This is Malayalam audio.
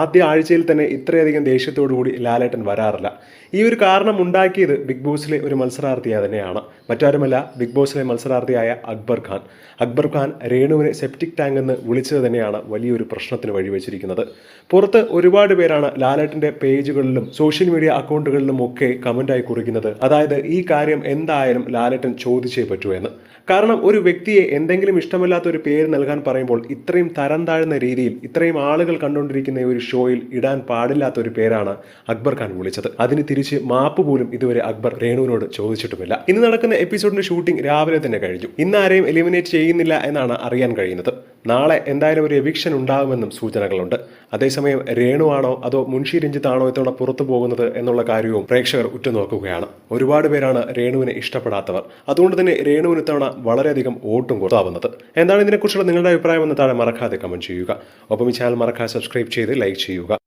ആദ്യ ആഴ്ചയിൽ തന്നെ ഇത്രയധികം ദേഷ്യത്തോടു കൂടി ലാലേട്ടൻ വരാറില്ല. ഈ ഒരു കാരണം ഉണ്ടാക്കിയത് ബിഗ് ബോസിലെ ഒരു മത്സരാർത്ഥിയെ തന്നെയാണ്. മറ്റാരുമല്ല ബിഗ് ബോസിലെ മത്സരാർത്ഥിയായ അക്ബർ ഖാൻ. അക്ബർ ഖാൻ രേണുവിനെ സെപ്റ്റിക് ടാങ്ക് എന്ന് വിളിച്ചത് തന്നെയാണ് വലിയൊരു പ്രശ്നത്തിന് വഴിവെച്ചിരിക്കുന്നത്. പുറത്ത് ഒരുപാട് പേരാണ് ലാലേട്ടന്റെ പേജുകളിലും സോഷ്യൽ മീഡിയ അക്കൗണ്ടുകളിലും ഒക്കെ കമന്റായി കുറിക്കുന്നത്. അതായത് ഈ കാര്യം എന്തായാലും ലാലേട്ടൻ ചോദിച്ചേ പറ്റൂ എന്ന്. കാരണം ഒരു വ്യക്തിയെ എന്തെങ്കിലും ഇഷ്ടമല്ലാത്ത ഒരു പേര് നൽകാൻ പറയുമ്പോൾ ഇത്രയും തരം താഴ്ന്ന രീതിയിൽ ഇത്രയും ആളുകൾ കണ്ടുകൊണ്ടിരിക്കുന്ന ഒരു ഷോയിൽ ഇടാൻ പാടില്ലാത്ത ഒരു പേരാണ് അക്ബർ ഖാൻ വിളിച്ചത്. അതിന് തിരിച്ച് മാപ്പ് പോലും ഇതുവരെ അക്ബർ രേണുവിനോട് ചോദിച്ചിട്ടുമില്ല. ഇന്ന് നടക്കുന്ന എപ്പിസോഡിന്റെ ഷൂട്ടിംഗ് രാവിലെ തന്നെ കഴിഞ്ഞു. ഇന്ന് ആരെയും എലിമിനേറ്റ് ചെയ്യുന്നില്ല എന്നാണ് അറിയാൻ കഴിയുന്നത്. നാളെ എന്തായാലും ഒരു എവിക്ഷൻ ഉണ്ടാകുമെന്നും സൂചനകളുണ്ട്. അതേസമയം രേണുവാണോ അതോ മുൻഷി രഞ്ജിത്താണോ ഇത്തവണ പുറത്തു പോകുന്നത് എന്നുള്ള കാര്യവും പ്രേക്ഷകർ ഉറ്റുനോക്കുകയാണ്. ഒരുപാട് പേരാണ് രേണുവിനെ ഇഷ്ടപ്പെടാത്തവർ. അതുകൊണ്ട് തന്നെ രേണുവിന് ഇത്തവണ വളരെയധികം വോട്ടും കൊടുത്താവുന്നത് എന്താണ് ഇതിനെക്കുറിച്ചുള്ള നിങ്ങളുടെ അഭിപ്രായം എന്ന് താഴെ മറക്കാതെ കമന്റ് ചെയ്യുക. ഒപ്പം ഈ ചാനൽ മറക്കാതെ സബ്സ്ക്രൈബ് ചെയ്ത് ലൈക്ക് ചെയ്യുക.